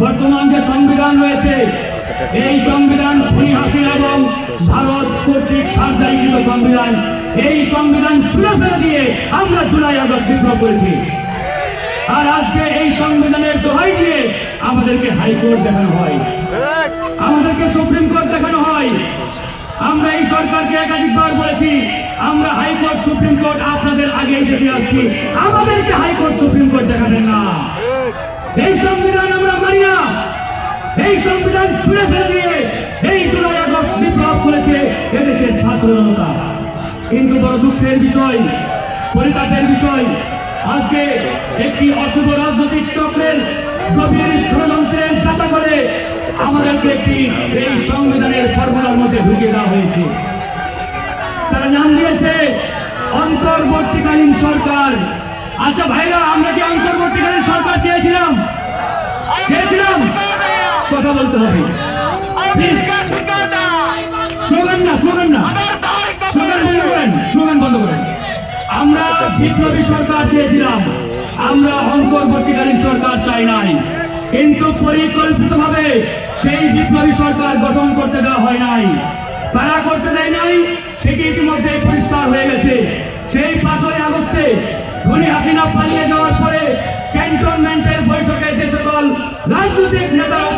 বর্তমান যে সংবিধান রয়েছে, এই সংবিধান হাসিনা এবং ভারত কর্তৃক সার্জারিকৃত সংবিধান। এই সংবিধান ছুঁড়ে ফেলে দিয়ে আমরা জুলাই আগস্ট বিপ্লব করেছি। আর আজকে এই সংবিধানের দোহাই দিয়ে আমাদেরকে হাইকোর্ট দেখানো হয়। আমাদেরকে সুপ্রিম কোর্ট দেখানো হয়। আমরা এই সরকারকে একাধিকবার বলেছি, আমরা হাইকোর্ট, সুপ্রিম কোর্ট আপনাদের আগেই দেখে আসছি। আমাদেরকে হাইকোর্ট, সুপ্রিম কোর্ট দেখাবেন না। এই সংবিধান এই সংবিধান ছুড়ে ফেলে দিয়ে এই জুলাই আগস্ট বিপ্লব করেছে এদেশের ছাত্র জনতা। কিন্তু বড় দুঃখের বিষয়, পরিতাপের বিষয়, আজকে একটি অশুভ রাজনৈতিক চক্রের গভীর ষড়যন্ত্রের যাতা করে আমাদেরকে একটি এই সংবিধানের ফর্মুলার মধ্যে ঢুকিয়ে দেওয়া হয়েছে। তারা নাম দিয়েছে অন্তর্বর্তীকালীন সরকার। বলতে হবে স্লোগান না স্লোগান না। স্লোগান বন্ধ করেন স্লোগান বন্ধ করেন। আমরা বিপ্লবী সরকার চেয়েছিলাম। আমরা অন্তর্বর্তীকালীন সরকার চাই নাই। কিন্তু পরিকল্পিতভাবে সেই বিপ্লবী সরকার গঠন করতে দেওয়া হয় নাই। তারা করতে দেয় নাই সেটি ইতিমধ্যে পরিষ্কার হয়ে গেছে। সেই পাঁচই আগস্টে ধনী হাসিনা পালিয়ে যাওয়ার পরে ক্যান্টনমেন্টের বৈঠকে যে সকল রাজনৈতিক নেতারা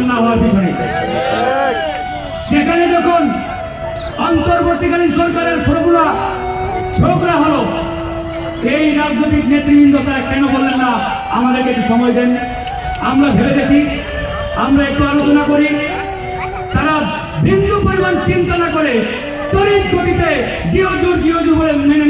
সরকার না হওয়ার পিছনে। সেখানে যখন অন্তর্বর্তীকালীন সরকারের ফর্মুলা ঝগড়া হলো, এই রাজনৈতিক নেতৃবৃন্দ তারা কেন বললেন না, আমাদেরকে একটু সময় দেন। আমরা ভেবে দেখি, আমরা একটু আলোচনা করি। তারা বিন্দু পরিমাণ চিন্তা না করে তড়িৎ গতিতে জিও জোর জিও জোর বলে মেনে